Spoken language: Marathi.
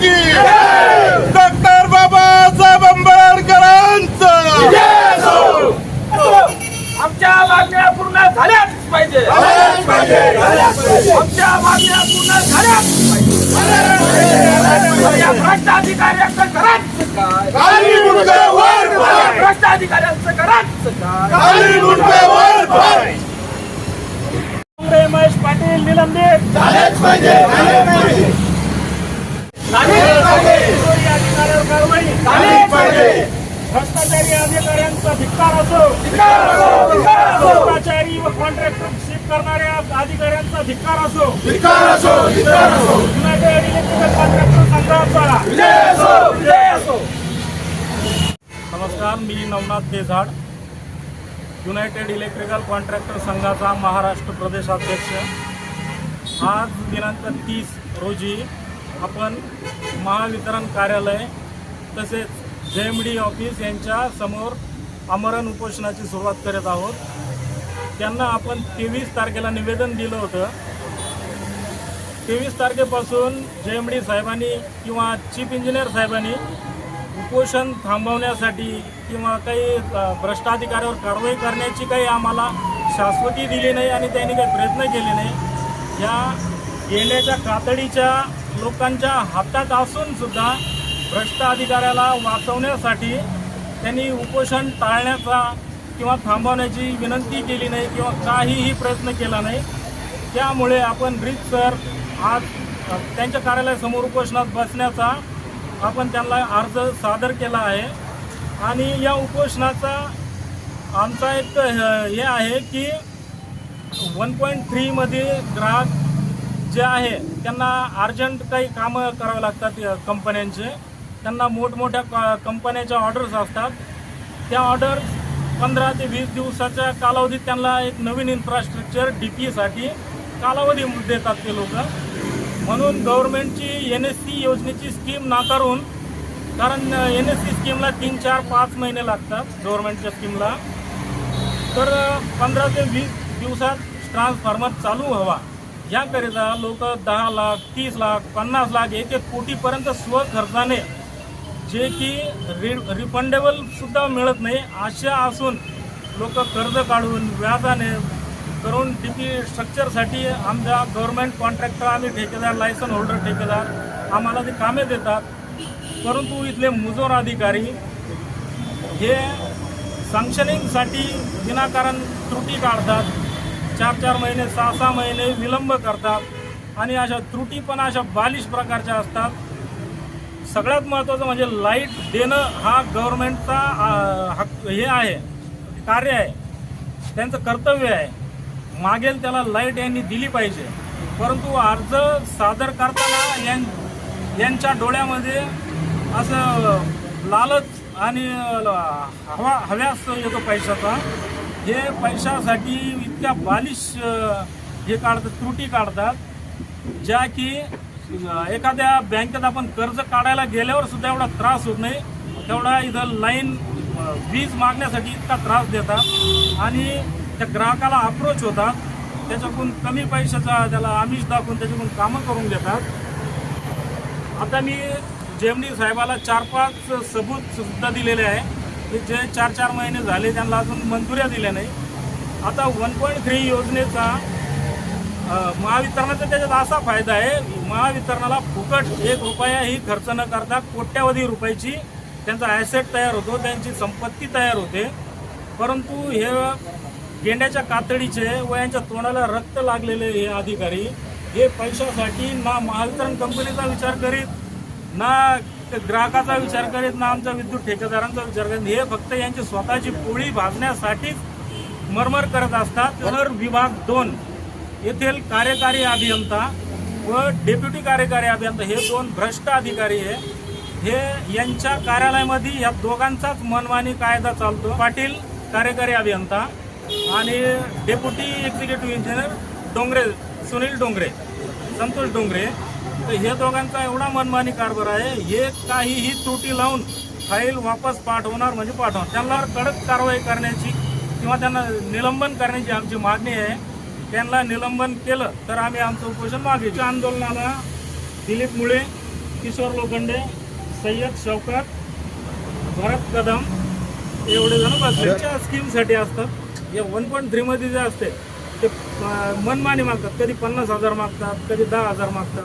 की डॉक्टर बाबासाहेब आंबेडकरांचा! हो! आमच्या मागण्या पूर्ण झाल्याच पाहिजे. आमच्या मागण्या पूर्ण झाल्याच पाहिजे. भ्रष्ट अधिकाऱ्यांचं करायचं काय महेश पाटील निलंबित. झाल्याच पाहिजे. भ्रष्टाचारी अधिकाऱ्यांचा धिक्कार असो भ्रष्टाचारी व कॉन्ट्रॅक्टरशिप करणाऱ्या अधिकाऱ्यांचा धिक्कार असो धिक्कार असो धिक्कार असो युनायटेड इलेक्ट्रिकल कॉन्ट्रॅक्टर संघाचा विजय असो विजय असो नमस्कार मी Navnath Dezad. United electrical contractor संघाचा महाराष्ट्र प्रदेशाध्यक्ष. आज दिनांक तीस रोजी आपण महावितरण कार्यालय तसेच जे एम डी ऑफिस यांच्या समोर आमरण उपोषणाची सुरुवात करत आहोत. त्यांना आपण तेवीस तारखेला निवेदन दिलं होतं. तेवीस तारखेपासून जे एम डी साहेबांनी किंवा चीफ इंजिनियर साहेबांनी उपोषण थांबवण्यासाठी किंवा काही भ्रष्टाधिकाऱ्यावर कारवाई करण्याची काही आम्हाला शाश्वती दिली नाही आणि त्यांनी काही प्रयत्न केले नाही. या येण्याच्या कातडीच्या लोकांच्या हातात असून सुद्धा भ्रष्ट अधिकाऱ्याला वाचवण्यासाठी त्यांनी उपोषण टाळण्याचा किंवा थांबवण्याची विनंती केली नाही किंवा काहीही प्रयत्न केला नाही. त्यामुळे आपण सर आज त्यांच्या कार्यालयासमोर उपोषणात बसण्याचा आपण त्यांना अर्ज सादर केला आहे. आणि या उपोषणाचा आमचा एक हे आहे की वन पॉईंट थ्रीमध्ये ग्राहक जे आहे त्यांना अर्जंट काही कामं करावं लागतात कंपन्यांचे. त्यांना मोठमोठ्या क कंपन्याच्या ऑर्डर्स असतात. त्या ऑर्डर्स पंधरा ते वीस दिवसाच्या कालावधीत त्यांना एक नवीन इन्फ्रास्ट्रक्चर डी पीसाठी कालावधी देतात ते लोक. म्हणून गव्हर्नमेंटची एन एस सी योजनेची स्कीम नाकारून कारण एन एस सी स्कीमला तीन चार पाच महिने लागतात गव्हर्नमेंटच्या स्कीमला तर पंधरा ते वीस दिवसात ट्रान्सफॉर्मर चालू व्हावा. याकरिता लोक दहा लाख तीस लाख पन्नास लाख एक एक कोटीपर्यंत स्वखर्चाने जे की रि रिफंडेबलसुद्धा मिळत नाही अशा असून लोक कर्ज काढून व्याजाने करून डी पी स्ट्रक्चरसाठी आमच्या गव्हर्मेंट कॉन्ट्रॅक्टर आम्ही ठेकेदार लायसन होल्डर ठेकेदार आम्हाला ते कामे देतात. परंतु इथले मुजोर अधिकारी हे सँक्शनिंगसाठी विनाकारण त्रुटी काढतात. चार चार महिने सहा सहा महिने विलंब करतात आणि अशा त्रुटी पण अशा बालिश प्रकारच्या असतात. सगळ्यात महत्त्वाचं म्हणजे लाइट देणं हा गव्हर्नमेंटचा हक हे आहे कार्य आहे. त्यांचं कर्तव्य आहे. मागेल त्याला लाइट यांनी दिली पाहिजे. परंतु अर्ज सादर करताना यां यांच्या डोळ्यामध्ये असं लालच आणि हवा हव्यास येतो पैशाचा. हे पैशासाठी इतक्या बालिश हे काढतात त्रुटी काढतात ज्या की एखाद्या बँकेत आपण कर्ज काढायला गेल्यावर सुद्धा एवढा त्रास होत नाही. तेवढा इथं लाईन वीज मागण्यासाठी इतका त्रास देतात आणि त्या ग्राहकाला अप्रोच होतात. त्याच्याकडून कमी पैशाचा त्याला आमिष दाखवून त्याच्याकडून कामं करून घेतात आता मी जेमनी साहेबाला चार पाच सबूत सुद्धा दिलेले आहे. जे चार चार महिने झाले त्यांना अजून मंजुऱ्या दिल्या नाही. आता वन पॉईंट थ्री योजनेचा महावितरणाचा त्याच्यात असा फायदा आहे महावितरणाला फुकट एक रुपयाही खर्च न करता कोट्यावधी रुपयाची त्यांचा ॲसेट तयार होतो त्यांची संपत्ती तयार होते. परंतु हे गेंड्याच्या कातडीचे व यांच्या तोंडाला रक्त लागलेले हे अधिकारी हे पैशासाठी ना महावितरण कंपनीचा विचार करीत ना ग्राहकाचा विचार करीत ना आमचा विद्युत ठेकेदारांचा विचार करीत हे फक्त यांची स्वतःची पोळी भाजण्यासाठीच मरमर करत असतात. तर विभाग दोन येथील कार्यकारी अभियंता व डेप्युटी कार्यकारी अभियंता हे दोन भ्रष्ट अधिकारी आहे हे यांच्या कार्यालयामध्ये या दोघांचाच मनमानी कायदा चालतो. पाटील कार्यकारी अभियंता आणि deputy executive engineer Dongre Sunil Dongre Santosh Dongre. तर हे दोघांचा एवढा मनमानी कारभार आहे. हे काहीही त्रुटी लावून फाईल वापस पाठवणार म्हणजे पाठवणार. त्यांना कडक कारवाई करण्याची किंवा त्यांना निलंबन करण्याची आमची मागणी आहे. त्यांना निलंबन केलं तर आम्ही आमचं उपोषण मागे. आंदोलनाला दिलीप मुळे किशोर लोखंडे सय्यद शौकत भरत कदम एवढे जण बसले. स्कीमसाठी असतात. या वन पॉईंट थ्रीमध्ये जे असते ते मनमानी मागतात. कधी पन्नास हजार मागतात कधी दहा हजार मागतात.